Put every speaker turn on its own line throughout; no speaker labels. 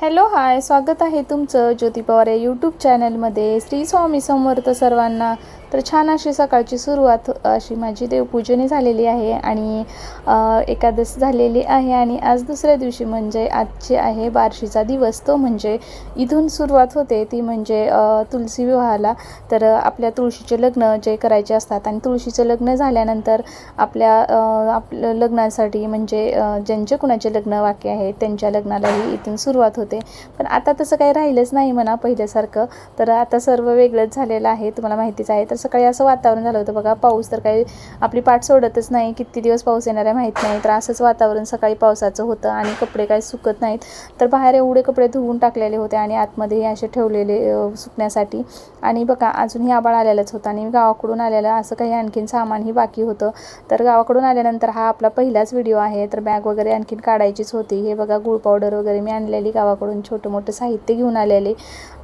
Hello hi स्वागत आहे तुमचं ज्योती पवार या यूट्यूब चॅनलमध्ये श्री स्वामी समर्थ सर्वांना. तर छान अशी सकाळची सुरुवात अशी माझी देवपूजने झालेली आहे आणि एकादश झालेली आहे आणि आज दुसऱ्या दिवशी म्हणजे आजचे आहे बार्शीचा दिवस. तो म्हणजे इथून सुरुवात होते ती म्हणजे तुलसी विवाहाला. तर आपल्या तुळशीचे लग्न जे करायचे असतात आणि तुळशीचं लग्न झाल्यानंतर आपल्या आपलं लग्नासाठी म्हणजे ज्यांचे कुणाचे लग्न वाक्य आहे त्यांच्या लग्नालाही इथून सुरुवात होते. पण आता तसं काही राहिलंच नाही म्हणा पहिल्यासारखं. तर आता सर्व वेगळंच झालेलं आहे तुम्हाला माहितीच आहे. तर सकाळी असं वातावरण झालं होतं बघा पाऊस तर काही आपली पाठ सोडतच नाही. किती दिवस पाऊस येणार आहे माहीत नाही. तर असंच वातावरण सकाळी पावसाचं होतं आणि कपडे काही सुकत नाहीत. तर बाहेर एवढे कपडे धुवून टाकलेले होते आणि आतमध्ये असे ठेवलेले सुकण्यासाठी. आणि बघा अजूनही आबाळ आलेलाच होता आणि गावाकडून आलेलं असं काही आणखीन सामानही बाकी होतं. तर गावाकडून आल्यानंतर हा आपला पहिलाच व्हिडिओ आहे. तर बॅग वगैरे आणखीन काढायचीच होती. हे बघा गुळ पावडर वगैरे मी आणलेली गावाकडून. छोटं मोठं साहित्य घेऊन आलेले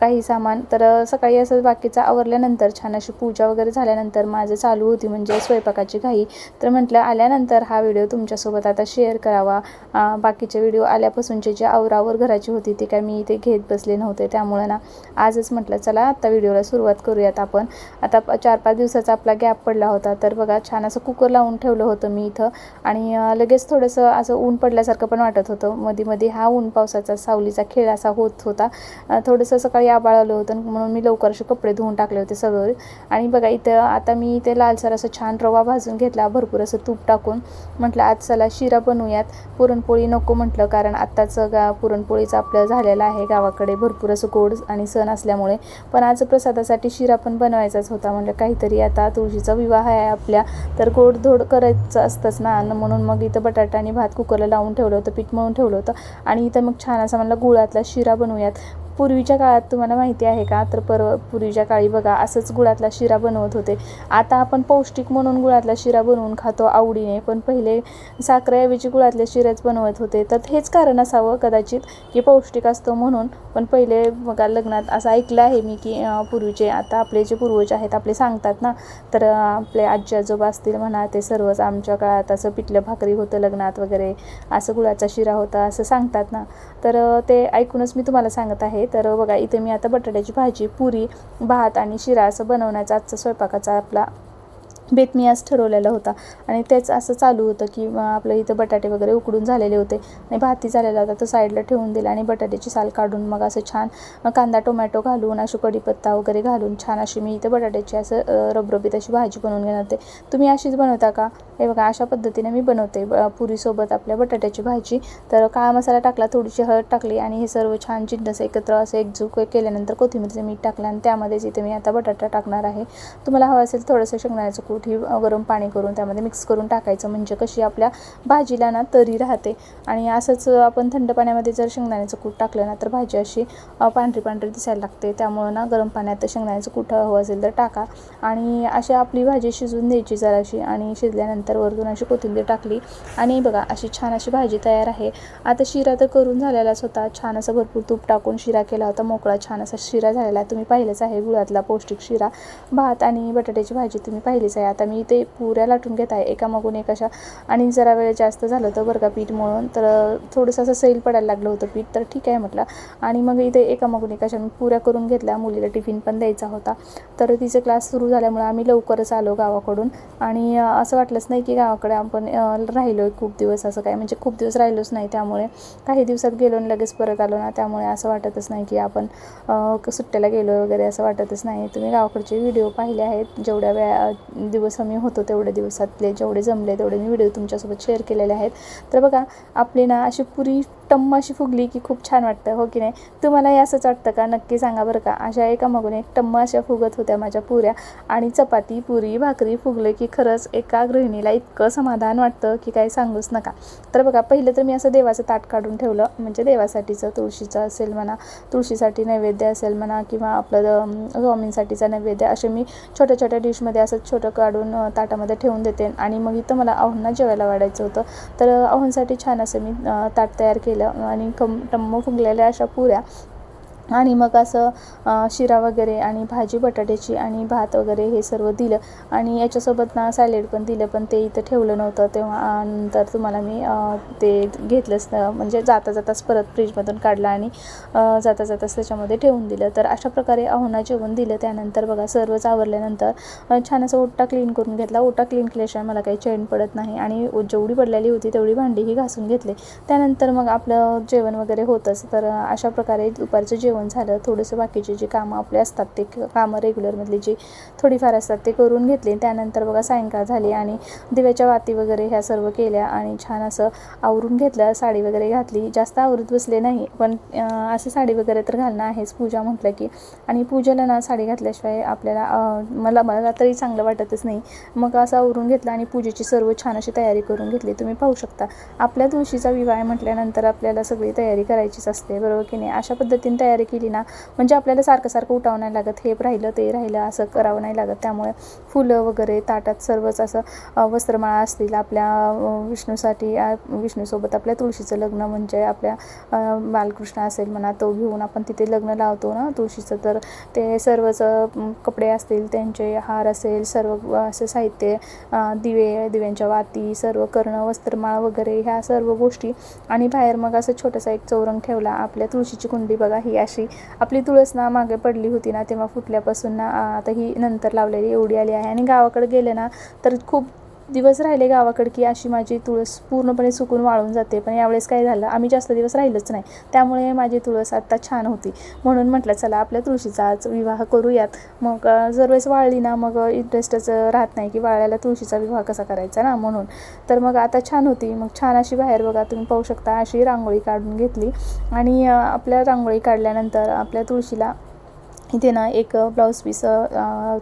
काही सामान. तर सकाळी असं बाकीचं आवरल्यानंतर छान अशी पूजा वगैरे झाल्यानंतर माझं चालू होती म्हणजे स्वयंपाकाची घाई. तर म्हटलं आल्यानंतर हा व्हिडिओ तुमच्यासोबत आता शेअर करावा. बाकीचे व्हिडिओ आल्यापासूनचे जे आवरावर घराची होती ते काय मी इथे घेत बसले नव्हते. त्यामुळे ना आजच म्हटलं चला आता व्हिडिओला सुरुवात करूयात आपण. आता चार पाच दिवसाचा आपला गॅप पडला होता. तर बघा छान असं कुकर लावून ठेवलं होतं मी इथं. आणि लगेच थोडंसं असं ऊन पडल्यासारखं पण वाटत होतं. मध्ये मध्ये हा ऊन पावसाचा सावलीचा खेळ असा होत होता. थोडंसं सकाळी आबाळ आलं होतं म्हणून मी लवकर असे कपडे धुवून टाकले होते सगळे. आणि बघा इथं आता मी इथे लालसर असं छान रवा भाजून घेतला भरपूर असं तूप टाकून. म्हटलं आज चला शिरा बनवूयात. पुरणपोळी नको म्हटलं कारण आत्ताच गा पुरणपोळीचं आपलं झालेलं आहे गावाकडे. भरपूर असं गोड आणि सण असल्यामुळे. पण आज प्रसादासाठी शिरा पण बनवायचाच होता. म्हटलं काहीतरी आता तुळशीचा विवाह आहे आपल्या. तर गोडधोड करायचं असतंच ना. म्हणून मग इथं बटाटा आणि भात कुकरला लावून ठेवलं होतं पीठ मळून ठेवलं होतं. आणि इथं मग छान असा म्हणलं गुळातला शिरा बनवूयात. पूर्वीच्या काळात तुम्हाला माहिती आहे का? तर पर पूर्वीच्या काळी बघा असंच गुळातला शिरा बनवत होते. आता आपण पौष्टिक म्हणून गुळातला शिरा बनवून खातो आवडीने पण पहिले साखरेऐवजी गुळातले शिरेच बनवत होते. तर हेच कारण असावं कदाचित की पौष्टिक असतो म्हणून. पण पहिले बघा लग्नात असं ऐकलं आहे मी की पूर्वीचे आता आपले जे पूर्वज आहेत आपले सांगतात ना तर आपले आजी आजोबा असतील म्हणा ते सर्वच आमच्या काळात असं पिठलं भाकरी होतं लग्नात वगैरे असं गुळाचा शिरा होता असं सांगतात ना. तर ते ऐकूनच मी तुम्हाला सांगत आहे. तर बघा इथे मी आता बटाट्याची भाजी पुरी भात आणि शिरा असं बनवण्याचा आजचा स्वयंपाकाचा आपला बेत मी आज ठरवलेला होता. आणि तेच असं चालू होतं की आपलं इथं बटाटे वगैरे उकडून झालेले होते. आणि भाती झालेला होता तो साईडला ठेवून दिला आणि बटाट्याची साल काढून मग असं छान कांदा टोमॅटो घालून अशी कढीपत्ता वगैरे घालून छान अशी मी इथं बटाट्याची असं रबरबीत अशी भाजी बनवून घेणार होते तुम्ही अशीच बनवता का? हे बघा अशा पद्धतीने मी बनवते ब- पुरीसोबत आपल्या बटाट्याची भाजी. तर काळा मसाला टाकला थोडीशी हळद टाकली आणि हे सर्व छान जिन्नस एकत्र असं एकजूक केल्यानंतर कोथिंबीरचं मीठ टाकलं आणि त्यामध्येच इथे मी आता बटाटा टाकणार आहे. तुम्हाला हवं असेल थोडंसं शेंगदाण्याचं कूट ही गरम पाणी करून त्यामध्ये मिक्स करून टाकायचं. म्हणजे कशी आपल्या भाजीला ना तरी राहते. आणि असंच आपण थंड पाण्यामध्ये जर शेंगदाण्याचं कूट टाकलं ना तर भाजी अशी पांढरी पांढरी दिसायला लागते. त्यामुळं ना गरम पाण्यात शेंगदाण्याचं कूट हवं असेल तर टाका. आणि अशी आपली भाजी शिजून द्यायची जराशी आणि शिजल्यानंतर वरतून अशी कोथिंबीर टाकली. आणि बघा अशी छान अशी भाजी तयार आहे. आता शिरा तर करून झालेलाच होता. छान असं भरपूर तूप टाकून शिरा केला होता. मोकळा छान असा शिरा झालेला. आहे तुम्ही पाहिलंच आहे गुळातला पौष्टिक शिरा. भात आणि बटाट्याची भाजी तुम्ही पाहिलीच आहे. आता मी ते पुऱ्या लाटून घेत आहे एका मागून एक अशा. आणि जरा वेळ जास्त झालं होतं बरं का पीठ मळून तर थोडंसं असं सैल पडायला लागलं होतं पीठ तर ठीक आहे म्हटलं. आणि मग इथे एका मागून एक अशा मी पुऱ्या करून घेतल्या मुलीला टिफिन पण द्यायचा होता. तर तिचे क्लास सुरू झाल्यामुळे आम्ही लवकरच आलो गावाकडून. आणि असं वाटलंच नाही की गावाकडे आपण राहिलो आहे खूप दिवस असं काय म्हणजे खूप दिवस राहिलोच नाही त्यामुळे. काही दिवसात गेलो आणि लगेच परत आलो ना त्यामुळे असं वाटतच नाही की आपण सुट्ट्याला गेलो वगैरे असं वाटतच नाही. तुम्ही गावाकडचे व्हिडिओ पाहिले आहेत जेवढ्या वेळा दिवस आम्ही होतो तेवढे दिवसातले. जेवढे जमले तेवढे मी व्हिडिओ तुमच्यासोबत शेअर केलेले आहेत. तर बघा आपली ना अशी पुरी टम्म अशी फुगली की खूप छान वाटतं हो की नाही? तुम्हालाही असंच वाटतं का? नक्की सांगा बरं का. अशा एका मागून एक टम्म अशा फुगत होत्या माझ्या पुऱ्या आणि चपाती पुरी भाकरी फुगले की खरंच एका गृहिणीला इतकं समाधान वाटतं की काही सांगूच नका. तर बघा पहिलं तर मी असं देवाचं ताट काढून ठेवलं. म्हणजे देवासाठीचं तुळशीचं असेल म्हणा तुळशीसाठी नैवेद्य असेल म्हणा किंवा आपलं स्वामींसाठीचा नैवेद्य असे मी छोट्या छोट्या डिशमध्ये असं छोटं काढून ताटामध्ये ठेवून देते. आणि मग इथं मला अहोंना जेवायला वाढायचं होतं. तर अहोंसाठी छान असं मी ताट तयार केलं. आणि कम टम्म फुगलेल्या अशा पुऱ्या आणि मग असं शिरा वगैरे आणि भाजी बटाट्याची आणि भात वगैरे हे सर्व दिलं. आणि याच्यासोबत ना सॅलेड पण दिलं पण ते इथं ठेवलं नव्हतं. तेव्हा नंतर तुम्हाला मी ते घेतलंच म्हणजे जाता जाताच परत फ्रीजमधून काढलं आणि जाता जाताच त्याच्यामध्ये ठेवून दिलं. तर अशा प्रकारे अहुना जेवण दिलं. त्यानंतर बघा सर्वच आवरल्यानंतर छान असं ओटा क्लीन करून घेतला. ओटा क्लीन केल्याशिवाय मला काही चैन पडत नाही आणि जेवढी पडलेली होती तेवढी भांडीही घासून घेतले. त्यानंतर मग आपलं जेवण वगैरे होतंच. तर अशा प्रकारे दुपारचं जेवण झालं थोडंसं बाकीचे जे कामं आपले असतात ते क- कामं रेग्युलरमधली जी थोडीफार असतात ते करून घेतले. त्यानंतर बघा सायंकाळ झाली आणि दिव्याच्या वाती वगैरे ह्या सर्व केल्या आणि छान असं आवरून घेतलं साडी वगैरे घातली. जास्त आवरत बसले नाही पण असं साडी वगैरे तर घालणं आहेच. पूजा म्हटलं की. आणि पूजेला ना साडी घातल्याशिवाय आपल्याला मला मला तरी चांगलं वाटतच नाही. मग असं आवरून घेतलं आणि पूजेची सर्व छान अशी तयारी करून घेतली. तुम्ही पाहू शकता. आपल्या तुळशीचा विवाह म्हटल्यानंतर आपल्याला सगळी तयारी करायचीच असते. बरोबर की नाही? अशा पद्धतीने तयारी केली ना. म्हणजे आपल्याला सारखं सारखं उठावं नाही लागत. हे राहिलं ते राहिलं असं करावं नाही लागत. त्यामुळे फुलं वगैरे ताटात सर्वच असं वस्त्रमाळा असतील आपल्या विष्णूसाठी विष्णूसोबत आपल्या तुळशीचं लग्न म्हणजे आपल्या बालकृष्ण असेल म्हणा तो घेऊन आपण तिथे लग्न लावतो ना तुळशीचं. तर ते सर्वच कपडे असतील त्यांचे हार असेल सर्व असं साहित्य दिवे दिव्यांच्या वाती सर्व करणं वस्त्रमाळ वगैरे ह्या सर्व गोष्टी. आणि बाहेर मग असं छोटासा एक चौरंग ठेवला. आपल्या तुळशीची कुंडी बघा ही अशी आपली तुळस ना मागे पडली होती ना तेव्हा फुटल्यापासून ना आता ही नंतर लावलेली एवढी आली आहे. आणि गावाकडे गेले ना तर खूप दिवस राहिले गावाकडे की अशी माझी तुळस पूर्णपणे सुकून वाळून जाते. पण यावेळेस काय झालं आम्ही जास्त दिवस राहिलोच नाही. त्यामुळे माझी तुळस आत्ता छान होती. म्हणून म्हटलं चला आपल्या तुळशीचा आज विवाह करूयात. मग जर वेळेस वाळली ना मग इंटरेस्टच राहत नाही की वाळल्याला तुळशीचा विवाह कसा करायचा ना म्हणून. तर मग आता छान होती. मग छान अशी बाहेर बघा तुम्ही पाहू शकता अशी रांगोळी काढून घेतली. आणि आपल्या रांगोळी काढल्यानंतर आपल्या तुळशीला इथे ना एक ब्लाऊज पीस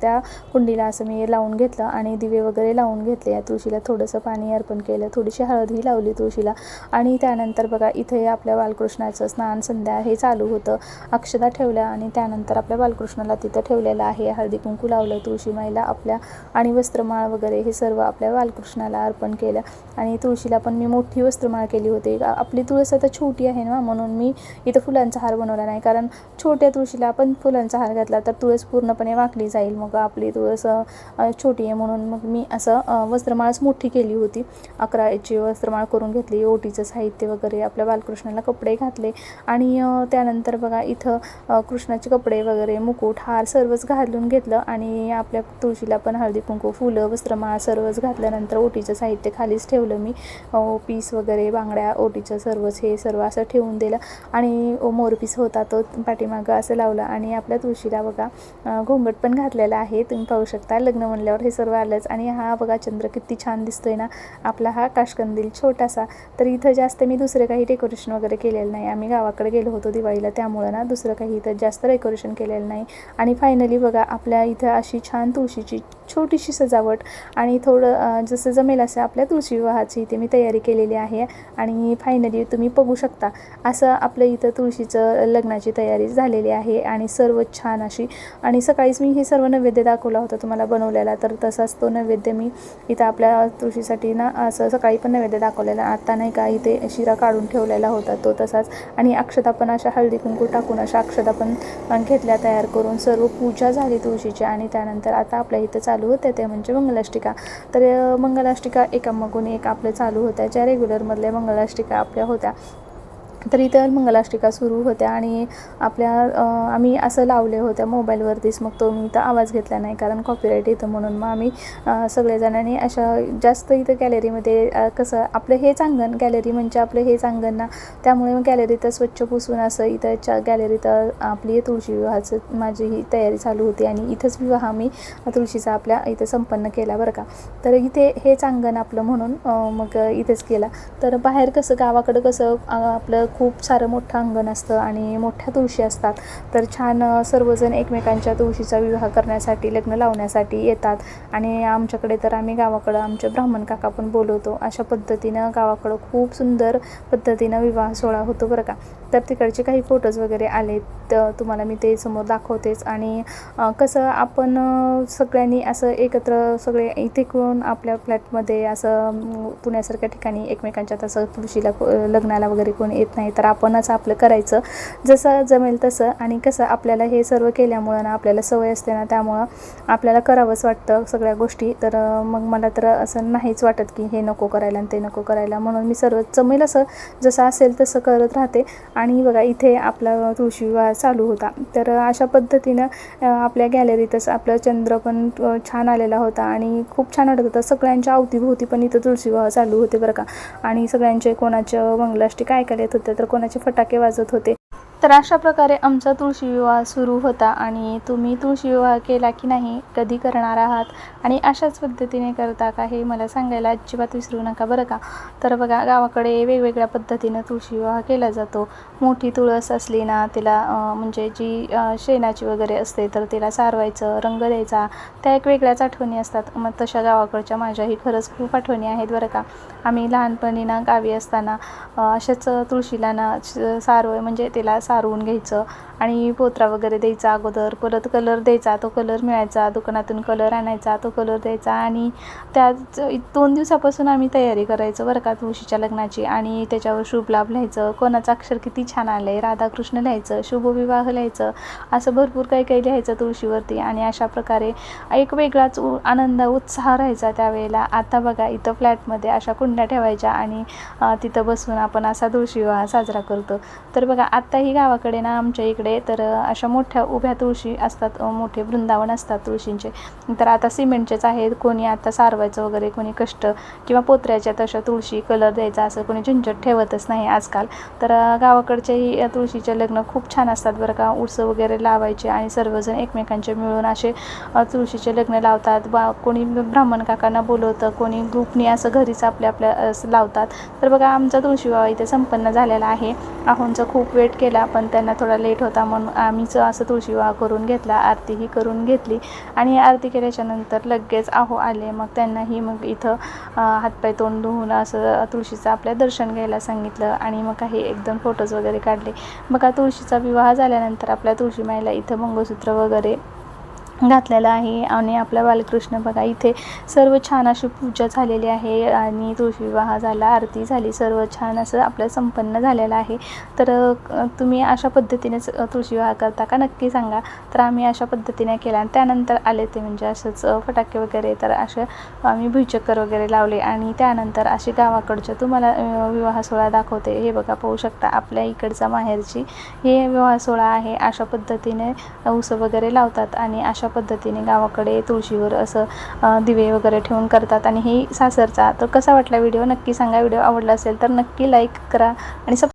त्या कुंडीला असं मी लावून घेतलं आणि दिवे वगैरे लावून घेतले. या तुळशीला थोडंसं पाणी अर्पण केलं थोडीशी हळदही लावली तुळशीला. आणि त्यानंतर बघा इथे आपल्या बालकृष्णाचं स्नान संध्या हे चालू होतं. अक्षता ठेवल्या आणि त्यानंतर आपल्या बालकृष्णाला तिथं ठेवलेलं आहे. हळदी कुंकू लावलं तुळशी माईला आपल्या आणि वस्त्रमाळ वगैरे हे सर्व आपल्या बालकृष्णाला अर्पण केलं. आणि तुळशीला पण मी मोठी वस्त्रमाळ केली होती. आपली तुळस आता छोटी आहे ना म्हणून मी इथं फुलांचा हार बनवला नाही. कारण छोट्या तुळशीला आपण फुलांचा हार घातला तर तुळस पूर्णपणे वाकली जाईल. मग आपली तुळस छोटी आहे म्हणून मग मी असं वस्त्रमाळच मोठी केली होती. अकरा याची वस्त्रमाळ करून घेतली ओटीचं साहित्य वगैरे आपल्या बालकृष्णाला कपडे घातले आणि त्यानंतर बघा इथं कृष्णाचे कपडे वगैरे मुकुट हार सर्वच घालून घेतलं आणि आपल्या तुळशीला पण हळदी कुंकू फुलं वस्त्रमाळ सर्वच घातल्यानंतर ओटीचं साहित्य खालीच ठेवलं मी. पीस वगैरे बांगड्या ओटीचं सर्वच हे सर्व असं ठेवून दिलं आणि मोरपीस होता तो पाठीमागं असं लावलं आणि आपल्या तुळशीला बघा घोंगट पण घातलेला आहे. तुम्ही पाहू शकता लग्न म्हणल्यावर हे सर्व आलंच. आणि हा बघा चंद्र किती छान दिसतोय ना. आपला हा काशकंदील छोटासा. तर इथं जास्त मी दुसरं काही डेकोरेशन वगैरे केलेलं नाही. आम्ही गावाकडे गेलो होतो दिवाळीला. त्यामुळं ना दुसरं काही इथं जास्त डेकोरेशन केलेलं नाही. आणि फायनली बघा आपल्या इथं अशी छान तुळशीची छोटीशी सजावट आणि थोडं जसं जमेल असं आपल्या तुळशी विवाहाची इथे मी तयारी केलेली आहे. आणि फायनली तुम्ही बघू शकता असं आपलं इथं तुळशीचं लग्नाची तयारी झालेली आहे. आणि सर्व छान अशी. आणि सकाळीच मी हे सर्व नैवेद्य दाखवला होता तुम्हाला बनवलेला तर तसाच तो नैवेद्य मी इथं आपल्या तुळशीसाठी ना असं सकाळी पण नैवेद्य दाखवलेला आता नाही का इथे शिरा काढून ठेवलेला होता तो तसाच. आणि अक्षता पण अशा हळदी कुंकू टाकून अशा अक्षता पण घेतल्या तयार करून सर्व पूजा झाली तुळशीची आणि त्यानंतर आता आपल्या इथं चालू होते ते म्हणजे मंगलाष्टिका. तर मंगलाष्टिका एकामागून एक आपल्या चालू होत्या ज्या रेग्युलरमधल्या मंगलाष्टिका आपल्या होत्या. तर इथं मंगलाष्टिका सुरू होत्या आणि आपल्या आम्ही असं लावले होत्या मोबाईलवरतीच. मग तो मी इथं आवाज घेतला नाही कारण कॉपीराईट येतं म्हणून. मग आम्ही सगळेजणांनी अशा जास्त इथं गॅलरीमध्ये कसं आपलं हेच अंगण गॅलरी म्हणजे आपलं हेच अंगण ना त्यामुळे मग गॅलरीत स्वच्छ पुसून असं इथं च्या गॅलरीत आपली तुळशी विवाहाचं माझी ही तयारी चालू होती आणि इथंच विवाह मी तुळशीचा आपल्या इथं संपन्न केला बरं का. तर इथे हेच अंगण आपलं म्हणून मग इथेच केला. तर बाहेर कसं गावाकडं कसं आपलं खूप सारं मोठं अंगण असतं आणि मोठ्या तुळशी असतात. तर छान सर्वजण एकमेकांच्या तुळशीचा विवाह करण्यासाठी लग्न लावण्यासाठी येतात. आणि आमच्याकडे तर आम्ही गावाकडं आमचे ब्राह्मण काका पण बोलवतो. अशा पद्धतीनं गावाकडं खूप सुंदर पद्धतीनं विवाह सोहळा होतो बरं का. तर तिकडचे काही फोटोज वगैरे आले तर तुम्हाला मी ते समोर दाखवतेच. आणि कसं आपण सगळ्यांनी असं एकत्र सगळे इथे करून आपल्या फ्लॅटमध्ये असं पुण्यासारख्या ठिकाणी एकमेकांच्या तसं तुळशीला लग्नाला वगैरे कोण येत नाही. नाही तर आपणच आपलं करायचं. जसं जमेल तसं. आणि कसं आपल्याला हे सर्व केल्यामुळं ना आपल्याला सवय असते ना त्यामुळं आपल्याला करावंच वाटतं सगळ्या गोष्टी. तर मग मला तर असं नाहीच वाटत की हे नको करायला आणि ते नको करायला. म्हणून मी सर्व जमेल असं जसं असेल तसं करत राहते. आणि बघा इथे आपला तुळशी विवाह चालू होता. तर अशा पद्धतीनं आपल्या गॅलरीतच आपलं चंद्र पण छान आलेला होता. आणि खूप छान वाटत होतं. सगळ्यांच्या अवतीभोवती पण इथं तुळशी विवाह चालू होते बरं का. आणि सगळ्यांचे कोणाच्या मंगलाष्टी काय काय येत होते तर कोणाचे फटाके वाजत होते. तर अशा प्रकारे आमचा तुळशी विवाह सुरू होता आणि तुम्ही तुळशी विवाह केला की नाही कधी करणार आहात आणि अशाच पद्धतीने करता का हे मला सांगायला अजिबात विसरू नका बरं का? तर बघा गावाकडे वेगवेगळ्या पद्धतीनं तुळशी विवाह केला जातो. मोठी तुळस असली ना तिला म्हणजे जी शेणाची वगैरे असते तर तिला सारवायचं रंग द्यायचा. त्या एक वेगळ्याच आठवणी असतात. मग तशा गावाकडच्या माझ्याही खरंच खूप आठवणी आहेत बरं का? आम्ही लहानपणी ना गावी असताना असेच अशाच तुळशीला ना श- सारव म्हणजे तिला सारवून घ्यायचं आणि पोत्रा वगैरे द्यायचा अगोदर. परत कलर द्यायचा तो कलर मिळायचा दुकानातून कलर आणायचा तो कलर द्यायचा आणि त्याच दोन दिवसापासून आम्ही तयारी करायचो बरं का तुळशीच्या लग्नाची आणि त्याच्यावर शुभ लाभ लिहायचं. कोणाचं अक्षर किती छान आलं आहे राधाकृष्ण लिहायचं शुभविवाह लिहायचं असं भरपूर काही काही लिहायचं तुळशीवरती आणि अशा प्रकारे एक वेगळाच उ- आनंद उत्साह राहायचा त्यावेळेला. आता बघा इथं फ्लॅटमध्ये अशा कुंड्या ठेवायच्या आणि तिथं बसून आपण असा तुळशी विवाह साजरा करतो. तर बघा आत्ताही गावाकडे ना आमच्या इकडे तर अशा मोठ्या उभ्या तुळशी असतात मोठे वृंदावन असतात तुळशींचे. तर आता सिमेंटचेच आहेत कोणी आता सारवायचं वगैरे कोणी कष्ट किंवा पोत्र्याच्या तशा तुळशी कलर द्यायचा असं कोणी झंझट ठेवतच नाही आजकाल. तर गावाकडचेही तुळशीचे लग्न खूप छान असतात बरं का. उडसं वगैरे लावायचे आणि सर्वजण एकमेकांचे मिळून असे तुळशीचे लग्न लावतात. बा कोणी ब्राह्मण काकांना बोलवतं कोणी ग्रुपनी असं घरीच आपल्या आपल्या असं लावतात. तर बघा आमचा तुळशी विवाह इथे संपन्न झालेला आहे. आहोंचा खूप वेट केला पण त्यांना थोडा लेट होता म्हणून आम्हीच असं तुळशी करून घेतला आरतीही करून घेतली. आणि आरती केल्याच्यानंतर लगेच आहो आले. मग त्यांनाही मग इथं हातपाय तोंड धुवून असं तुळशीचं आपल्या दर्शन घ्यायला सांगितलं. आणि मग काही एकदम फोटोज वगैरे काढले. बघा तुळशीचा विवाह झाल्यानंतर आपल्या तुळशीमाईला इथं मंगळसूत्र वगैरे घातलेला आहे आणि आपला बालकृष्ण बघा इथे सर्व छान अशी पूजा झालेली आहे आणि तुळशी विवाह झाला आरती झाली. सर्व छान असं आपलं संपन्न झालेलं आहे. तर तुम्ही अशा पद्धतीनेच तुळशी विवाह करता का? नक्की सांगा. तर आम्ही अशा पद्धतीने केला आणि त्यानंतर आले ते म्हणजे असंच फटाके वगैरे तर असे आम्ही भुईचक्कर वगैरे लावले आणि त्यानंतर असे गावाकडच्या तुम्हाला विवाह सोहळा दाखवते. हे बघा पाहू शकता आपल्या इकडचा माहेरची हे विवाह सोहळा आहे. अशा पद्धतीने उसं वगैरे लावतात आणि अशा पद्धतीने गावाकडे तुळशीवर असं दिवे वगैरे ठेवून करतात आणि हे सासरचा. तर कसा वाटला व्हिडिओ? नक्की सांगा. व्हिडिओ आवडला असेल तर नक्की लाईक करा आणि सब